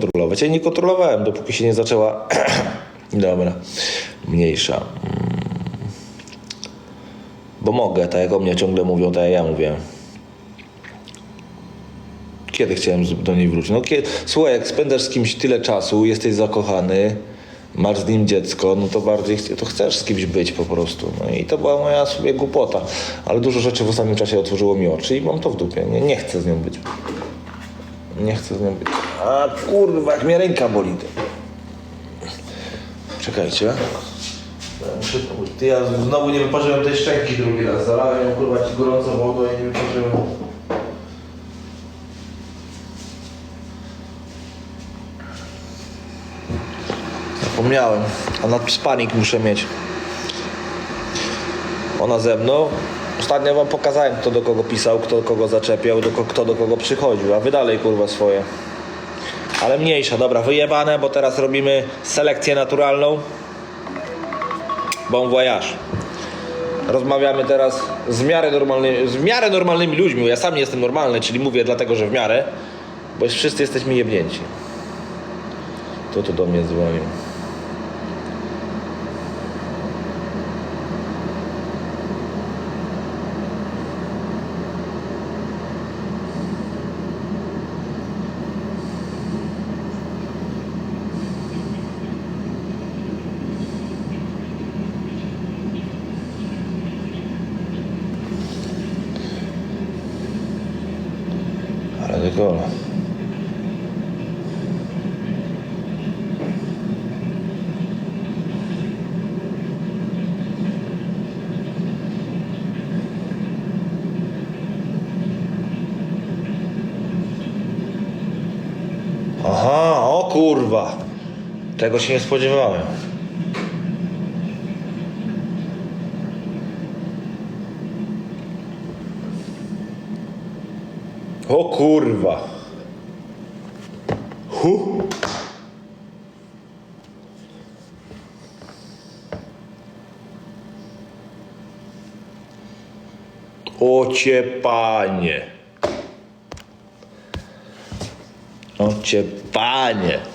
kontrolować. Ja nie kontrolowałem, dopóki się nie zaczęła. Dobra, mniejsza. Mm. Bo mogę, tak jak o mnie ciągle mówią, tak jak ja mówię. Kiedy chciałem do niej wrócić? No, kiedy... Słuchaj, jak spędzasz z kimś tyle czasu, jesteś zakochany, masz z nim dziecko, no to bardziej to chcesz z kimś być po prostu. No i to była moja sobie głupota. Ale dużo rzeczy w ostatnim czasie otworzyło mi oczy i mam to w dupie. Nie, nie chcę z nią być. Nie chcę z nią być. A kurwa, jak mnie ręka boli. Czekajcie. Muszę- Ty, ja znowu nie wyparzyłem tej szczęki drugi raz. Zalałem ją kurwa ci gorącą wodą i nie wyparzyłem. Zapomniałem. A nadspanik muszę mieć. Ona ze mną. Ostatnio wam pokazałem, kto do kogo pisał, kto do kogo zaczepiał, do ko- kto do kogo przychodził, a wy dalej kurwa swoje. Ale mniejsza, dobra, wyjebane, bo teraz robimy selekcję naturalną. Bon voyage. Rozmawiamy teraz z miarę, normalny, z miarę normalnymi ludźmi, ja sam nie jestem normalny, czyli mówię dlatego, że w miarę, bo wszyscy jesteśmy jebnięci. Kto tu do mnie dzwonił? Ale tylko. Aha, o kurwa. Tego się nie spodziewałem. O kurwa. Hu. O cię panie. O cię panie.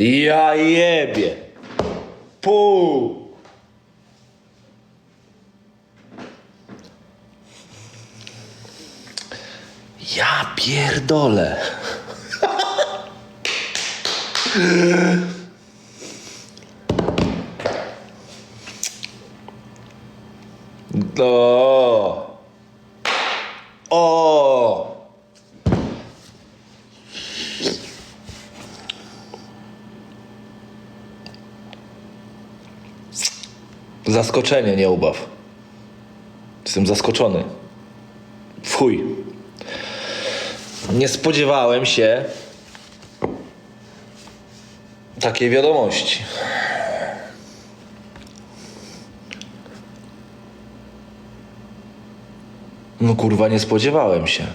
Ja jebie. Pół. Ja pierdolę. O. O. Zaskoczenie, nie ubaw. Jestem zaskoczony. W chuj. Nie spodziewałem się takiej wiadomości. No kurwa, nie spodziewałem się.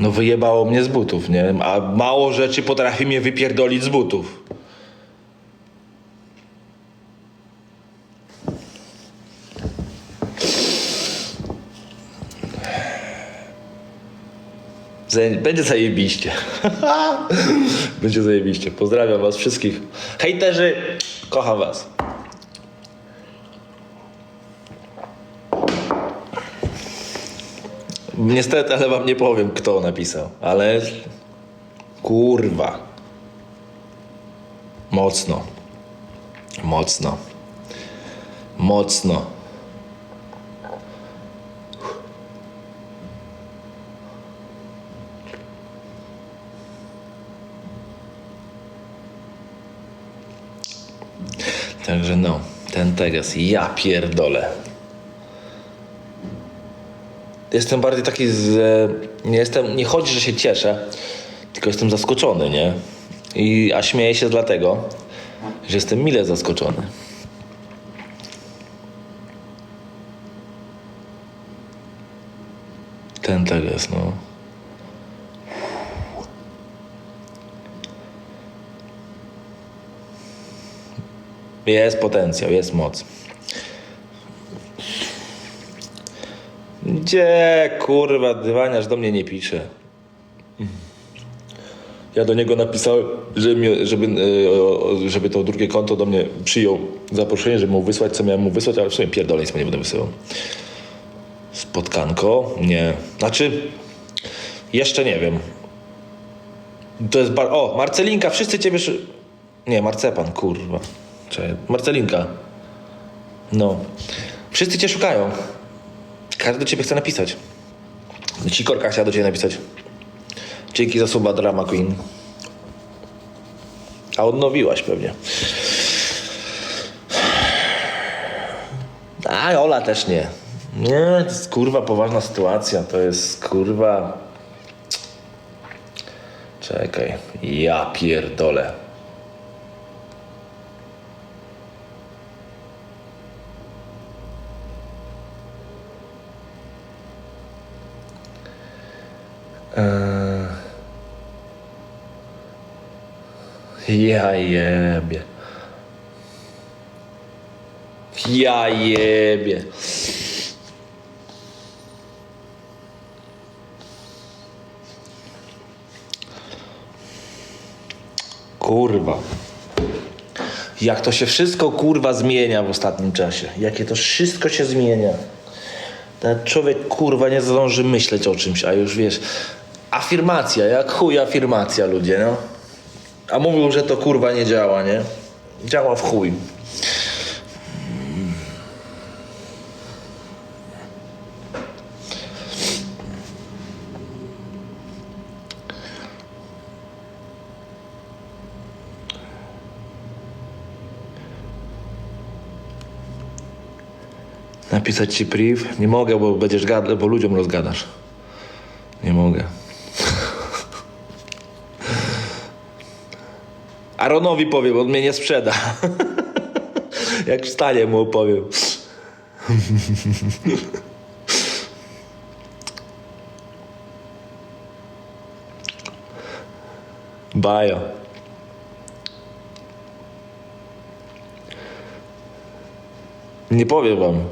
No wyjebało mnie z butów, nie? A mało rzeczy potrafi mnie wypierdolić z butów. Będzie zajebiście. Będzie zajebiście. Pozdrawiam was wszystkich. Hejterzy, kocham was. Niestety, ale wam nie powiem, kto napisał. Ale kurwa. Mocno. Mocno. Mocno. Także no, ten Teges, ja pierdolę. Jestem bardziej taki z... E, nie, jestem, nie chodzi, że się cieszę, tylko jestem zaskoczony, nie? I, a śmieję się dlatego, że jestem mile zaskoczony. Ten Teges, no. Jest potencjał, jest moc. Gdzie kurwa dywaniarz do mnie nie pisze? Ja do niego napisałem, żeby, żeby, żeby to drugie konto do mnie przyjął zaproszenie, żeby mu wysłać, co miałem mu wysłać, ale w sumie pierdolę, nic mu nie będę wysyłał. Spotkanko? Nie. Znaczy, jeszcze nie wiem. To jest bar... O, Marcelinka, wszyscy ciebie... Nie, Marcepan, kurwa. Marcelinka. No. Wszyscy cię szukają. Każdy do ciebie chce napisać. Sikorka chciała do ciebie napisać. Dzięki za suba Drama Queen. A odnowiłaś pewnie. A Ola też nie. Nie, to jest kurwa poważna sytuacja. To jest kurwa. Czekaj. Ja pierdolę. Ja jebie. Ja jebie. Kurwa. Jak to się wszystko kurwa zmienia w ostatnim czasie. Jakie to wszystko się zmienia. Ten człowiek kurwa nie zdąży myśleć o czymś, a już wiesz. Afirmacja, jak chuj afirmacja ludzie, no. A mówił, że to kurwa nie działa, nie? Działa w chuj. Napisać ci priv? Nie mogę, bo będziesz gadał, bo ludziom rozgadasz. Nie mogę. Aronowi powiem, on mnie nie sprzeda. Jak wstanie mu opowiem. Bajo. Nie powiem wam.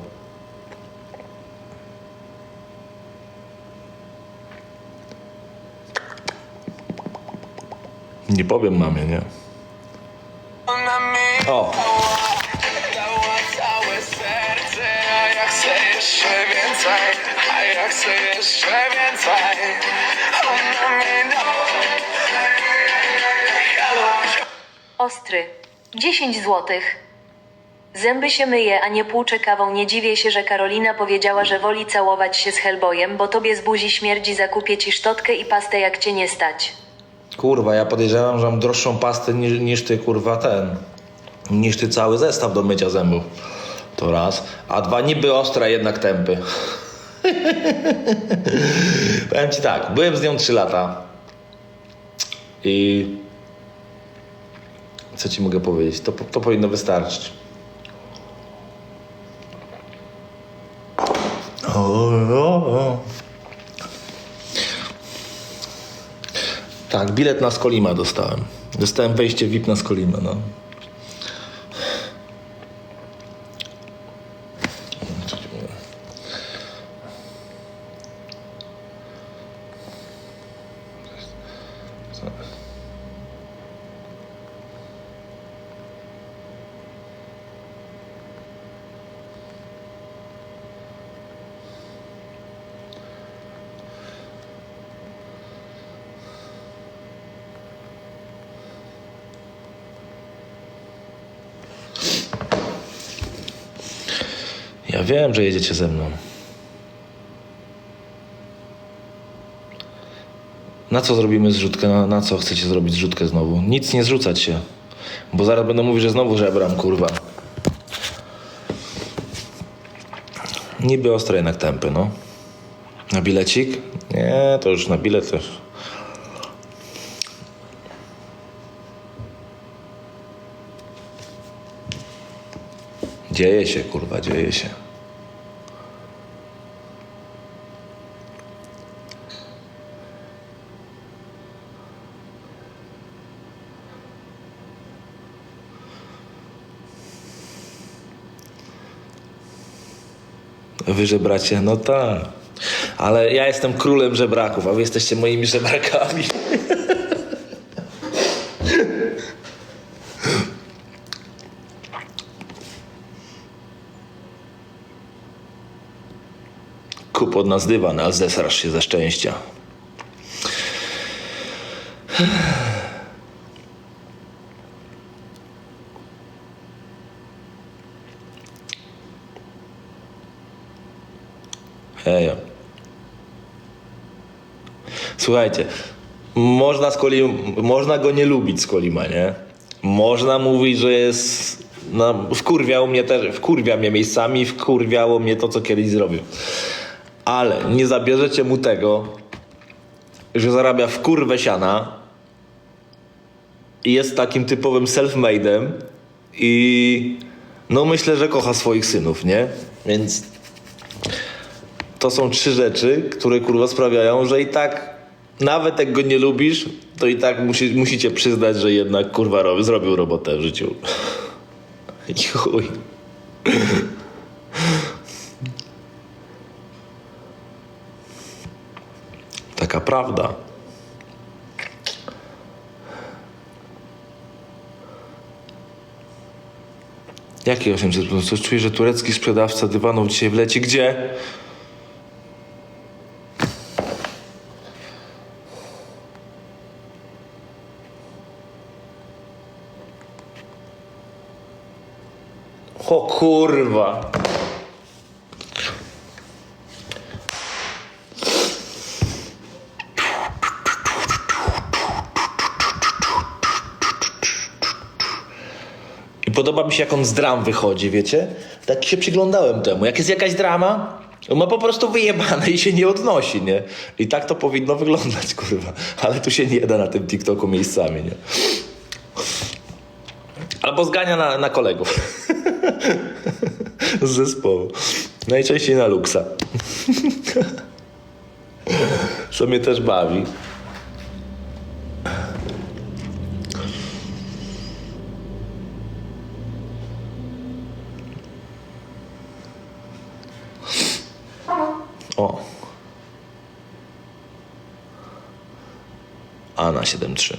Nie powiem mamie, nie? Całe serce, a ja chcę jeszcze więcej, a ja chcę jeszcze więcej. Ona mi dała. Halo. Ostry. 10 złotych. Zęby się myje, a nie płucze kawą. Nie dziwię się, że Karolina powiedziała, że woli całować się z Hellboyem, bo tobie z buzi śmierdzi zakupię ci szczotkę i pastę jak cię nie stać. kurwa, ja podejrzewam, że mam droższą pastę niż, niż ty, kurwa, ten. Ty cały zestaw do mycia zębów. To raz. A dwa, niby ostra, jednak tępy. Powiem ci tak, byłem z nią 3 lata. I... Co ci mogę powiedzieć? To, to powinno wystarczyć. O, o, o. Tak, bilet na Skolima dostałem. Dostałem wejście VIP na Skolima, no. Ja wiem, że jedziecie ze mną. Na co zrobimy zrzutkę? Na, na co chcecie zrobić zrzutkę znowu? Nic nie zrzucać się. Bo zaraz będą mówić, że znowu żebram, kurwa. Niby ostre jednak tempy, no. Na bilecik? Nie, to już na bilet też. Dzieje się, kurwa, dzieje się. Wy żebracie? No tak. Ale ja jestem królem żebraków, a wy jesteście moimi żebrakami. Kup od nas dywan, a zesrasz się ze szczęścia. Hejo. Słuchajcie, można, z Kolim, można go nie lubić z Kolima, nie? Można mówić, że jest... No, wkurwiał mnie też, wkurwia mnie miejscami, wkurwiało mnie to, co kiedyś zrobił. Ale nie zabierzecie mu tego, że zarabia w kurwę siana i jest takim typowym self-made'em i no myślę, że kocha swoich synów, nie? Więc to są trzy rzeczy, które kurwa sprawiają, że i tak nawet jak go nie lubisz, to i tak musi, musicie przyznać, że jednak kurwa robi, zrobił robotę w życiu. I chuj. Taka prawda. Jaki 800 plus? Czuję, że turecki sprzedawca dywanów dzisiaj wleci. Gdzie? O kurwa. I podoba mi się, jak on z dram wychodzi, wiecie? Tak się przyglądałem temu. Jak jest jakaś drama, on ma po prostu wyjebane i się nie odnosi, nie? I tak to powinno wyglądać, kurwa. Ale tu się nie da na tym TikToku miejscami, nie? Albo zgania na, na kolegów. Z zespołu. Najczęściej na luksa. Co mnie też bawi. O. A na 7-3.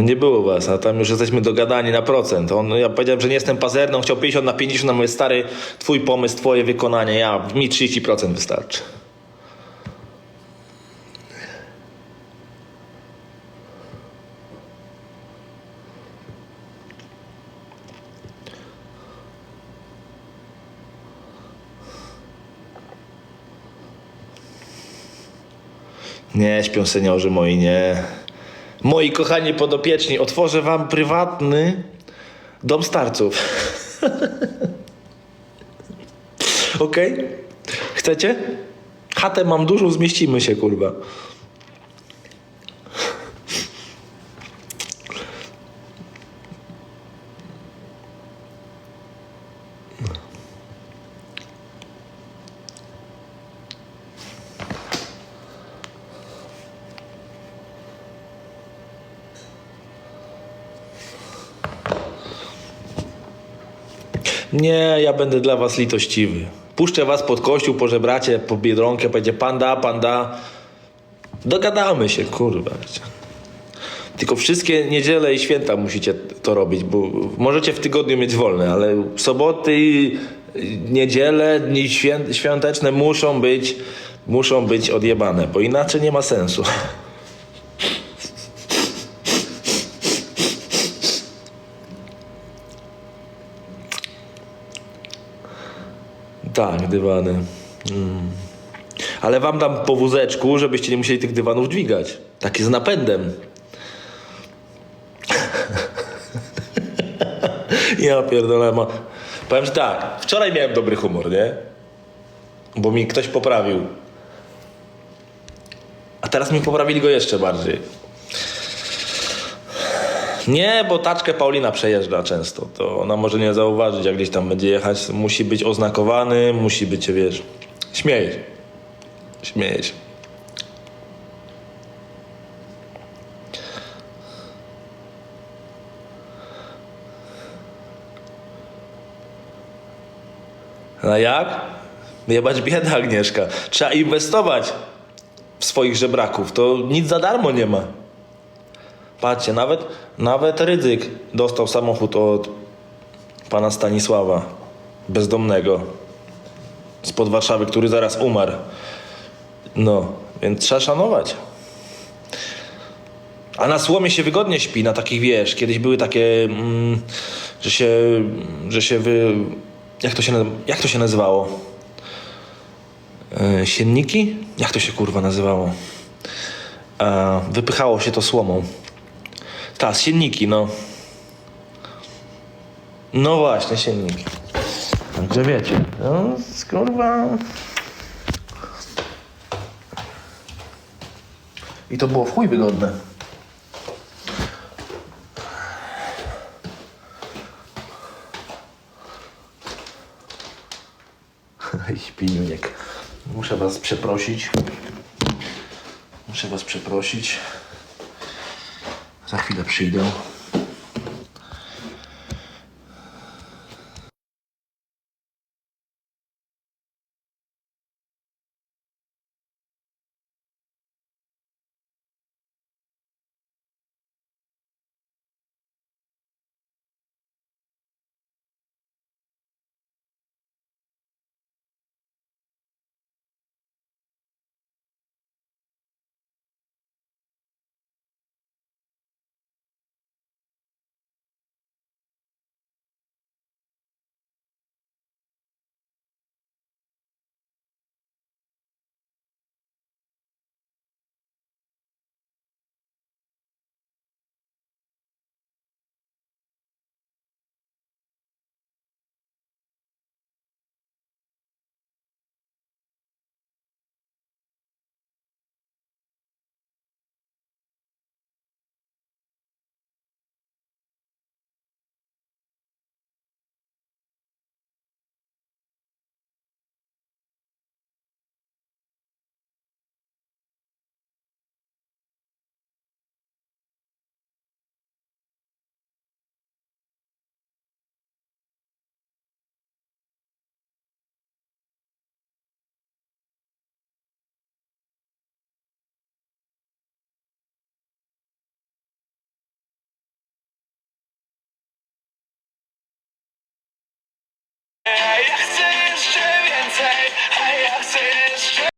No nie było was, a tam już jesteśmy dogadani na procent. On, ja powiedziałem, że nie jestem pazerny, on chciał 50 na 50, na moje stary, twój pomysł, twoje wykonanie, ja, mi 30% wystarczy. Nie, śpią seniorzy moi, nie. Moi kochani podopieczni, otworzę wam prywatny dom starców. Okej? Chcecie? Chatę mam dużą, zmieścimy się, kurwa. Nie, ja będę dla was litościwy. Puszczę was pod kościół, pożebracie, po biedronkę, będzie panda, panda. Dogadamy się, kurwa. Tylko wszystkie niedziele i święta musicie to robić, bo możecie w tygodniu mieć wolne, ale soboty, i niedziele, dni świąteczne muszą być, muszą być odjebane, bo inaczej nie ma sensu. Tak, dywany. Mm. Ale wam dam po wózeczku, żebyście nie musieli tych dywanów dźwigać. Taki z napędem. ja pierdolę. Ma... Powiem ci tak, wczoraj miałem dobry humor, nie? Bo mi ktoś poprawił. A teraz mi poprawili go jeszcze bardziej. Nie, bo taczkę Paulina przejeżdża często. To ona może nie zauważyć, jak gdzieś tam będzie jechać. Musi być oznakowany, musi być, wiesz, śmiej. Śmiej. A jak? Jebać bieda, Agnieszka. Trzeba inwestować w swoich żebraków. To nic za darmo nie ma. Patrzcie, nawet, nawet Rydzyk dostał samochód od pana Stanisława, bezdomnego, spod Warszawy, który zaraz umarł. No, więc trzeba szanować. A na słomie się wygodnie śpi, na takich, wiesz, kiedyś były takie, mm, że się, że się wy... Jak to się, jak to się nazywało? E, sienniki? Jak to się kurwa nazywało? E, wypychało się to słomą. Tak, sienniki, no. No właśnie, sienniki. Także wiecie, no, kurwa... I to było w chuj wygodne. Śpiniuniek. Muszę was przeprosić. Muszę was przeprosić. Za chwilę przyjdę.